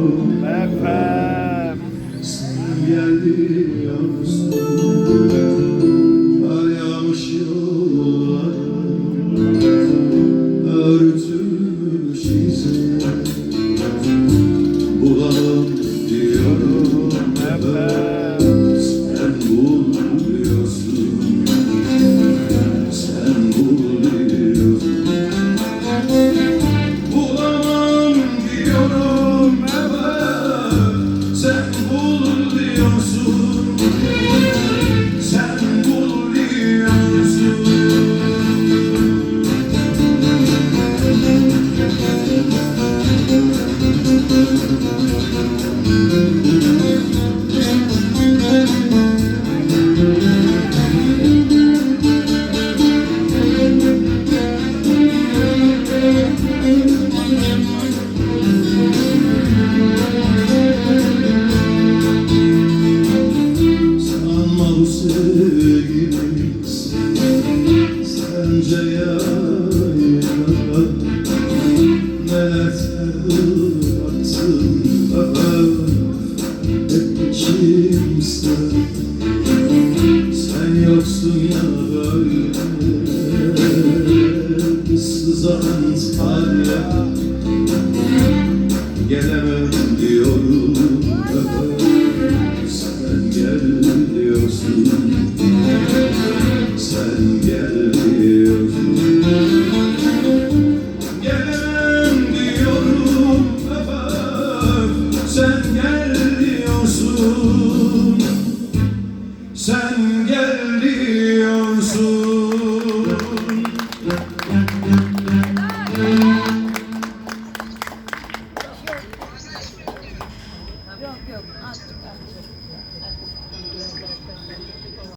Efem. Sen geliyorsun Sence yayına Neler bıraktın Hep içimse Sen yoksun ya böyle. Sızan Antalya geliyorsun Yok yok artık artık.